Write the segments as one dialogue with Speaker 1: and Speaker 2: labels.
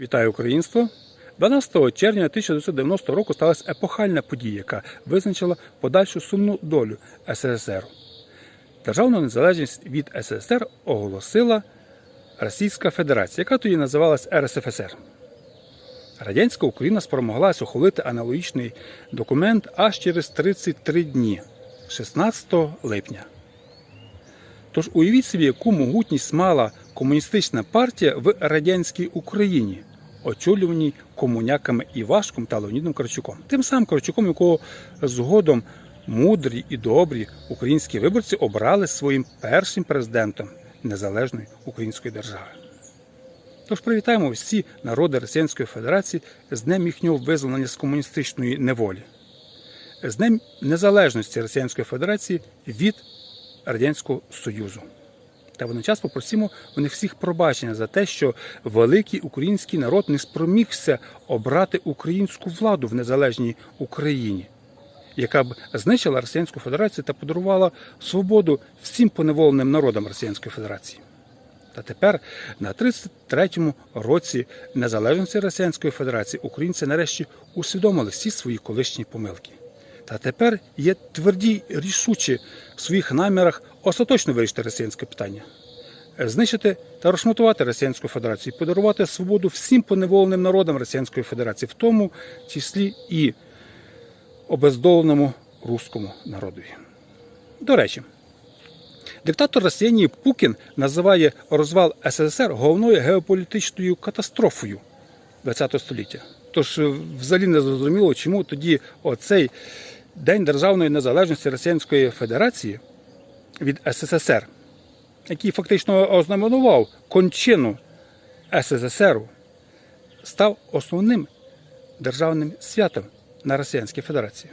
Speaker 1: Вітаю українство! 12 червня 1990 року сталася епохальна подія, яка визначила подальшу сумну долю СССР. Державну незалежність від СССР оголосила Російська Федерація, яка тоді називалась РСФСР. Радянська Україна спромоглась ухвалити аналогічний документ аж через 33 дні, 16 липня. Тож уявіть собі, яку могутність мала комуністична партія в радянській Україні, очолюваній комуняками Івашком та Леонідом Карчуком. Тим самим Карчуком, якого згодом мудрі і добрі українські виборці обрали своїм першим президентом незалежної української держави. Тож привітаємо всі народи Російської Федерації з Днем їхнього визволення з комуністичної неволі, з Днем Незалежності Російської Федерації від Радянського Союзу. Та водночас попросимо у них всіх пробачення за те, що великий український народ не спромігся обрати українську владу в незалежній Україні, яка б знищила Російську Федерацію та подарувала свободу всім поневоленим народам Російської Федерації. Та тепер, на 33-му році незалежності Російської Федерації, українці нарешті усвідомили всі свої колишні помилки. Та тепер є тверді рішучі в своїх намірах остаточно вирішити російське питання, знищити та розшматувати Російську Федерацію, подарувати свободу всім поневоленим народам Російської Федерації, в тому числі і обездоленому руському народові. До речі, диктатор Росіянії Пукін називає розвал СССР головною геополітичною катастрофою ХХ століття. Тож е, взагалі не зрозуміло, чому тоді оцей День Державної незалежності Російської Федерації від СССР, який фактично ознаменував кончину СССР, став основним державним святом на Російській Федерації.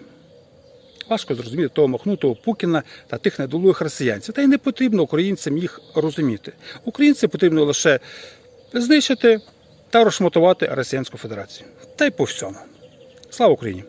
Speaker 1: Важко зрозуміти того махнутого Пукіна та тих недолугих росіянців. Та й не потрібно українцям їх розуміти. Українцям потрібно лише знищити та розшматувати Російську Федерацію. Та й по всьому. Слава Україні!